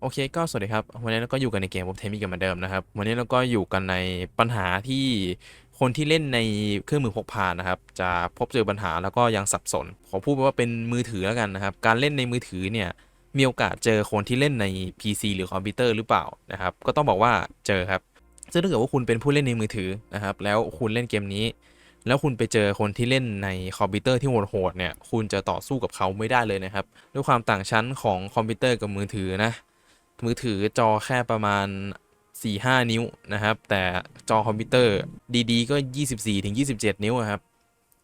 โอเคก็สวัสดีครับ วันนี้เราก็อยู่กันในเกม Web t e m กันเหมือนเดิมนะครับ วันนี้เราก็อยู่กันในปัญหาที่คนที่เล่นในเครื่องมือพกพานะครับ จะพบเจอปัญหาแล้วก็ยังสับสน ขอพูดไปว่าเป็นมือถือแล้วกันนะครับ การเล่นในมือถือเนี่ยมีโอกาสเจอคนที่เล่นใน PC หรือคอมพิวเตอร์หรือเปล่านะครับ ก็ต้องบอกว่าเจอครับ ซึ่งถ้าเกิดว่าคุณเป็นผู้เล่นในมือถือนะครับ แล้วคุณเล่นเกมนี้ แล้วคุณไปเจอคนที่เล่นในคอมพิวเตอร์ที่โหดๆเนี่ย คุณจะต่อสู้กับเขาไม่ได้เลยนะครับ ด้วยความต่างชั้นของคอมพิวเตอร์กับมือถือนะ มือถือจอแค่ประมาณ 4-5 นิ้วนะครับ แต่จอคอมพิวเตอร์ดีๆ ก็ 24-27 นิ้วครับ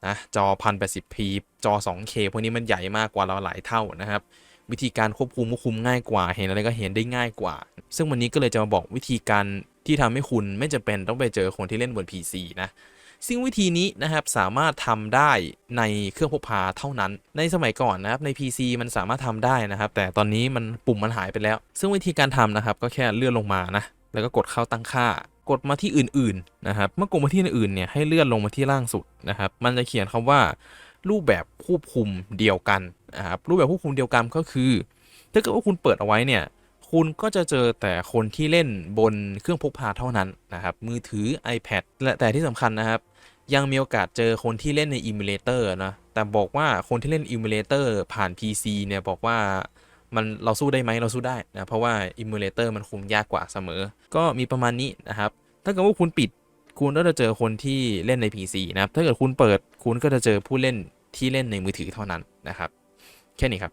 นะจอ 1080p จอ 2K พวกนี้มันใหญ่มากกว่าเราหลายเท่านะครับ วิธีการควบคุมก็คุมง่ายกว่า เห็นอะไรก็เห็นได้ง่ายกว่า ซึ่งวันนี้ก็เลยจะมาบอกวิธีการที่ทำให้คุณไม่จำเป็นต้องไปเจอคนที่เล่นบน PC นะ ซึ่งวิธีนี้นะครับสามารถทำได้ในเครื่องพกพาเท่านั้น ในสมัยก่อนนะครับใน PC มันสามารถทำได้นะครับ แต่ตอนนี้มันปุ่มมันหายไปแล้ว ซึ่งวิธีการทำนะครับก็แค่เลื่อนลงมานะแล้วก็กดเข้าตั้งค่ากดมาที่อื่นๆนะครับเมื่อกดมาที่อื่นๆเนี่ยให้เลื่อนลงมาที่ล่างสุดนะครับ มันจะเขียนคำว่า รูปแบบควบคุมเดียวกันนะครับรูปแบบควบคุมเดียวกันก็คือ ถ้าเกิดว่าคุณเปิดเอาไว้เนี่ยคุณก็จะเจอแต่คนที่เล่นบนเครื่องพกพาเท่านั้นนะครับมือถือ iPad และแต่ที่สำคัญนะครับ ยังมีโอกาสเจอคนที่เล่นในอิมูเลเตอร์นะแต่บอกว่าคนที่เล่นอิมูเลเตอร์ผ่าน PC เนี่ยบอกว่ามันเราสู้ได้ไหมเราสู้ได้นะเพราะว่าอิมูเลเตอร์มันคุมยากกว่าเสมอ ก็มีประมาณนี้นะครับ ถ้าเกิดว่าคุณปิดคุณก็จะเจอคนที่เล่นใน PC นะครับ ถ้าเกิดคุณเปิดคุณก็จะเจอผู้เล่นที่เล่นในมือถือเท่านั้นนะครับ แค่นี้ครับ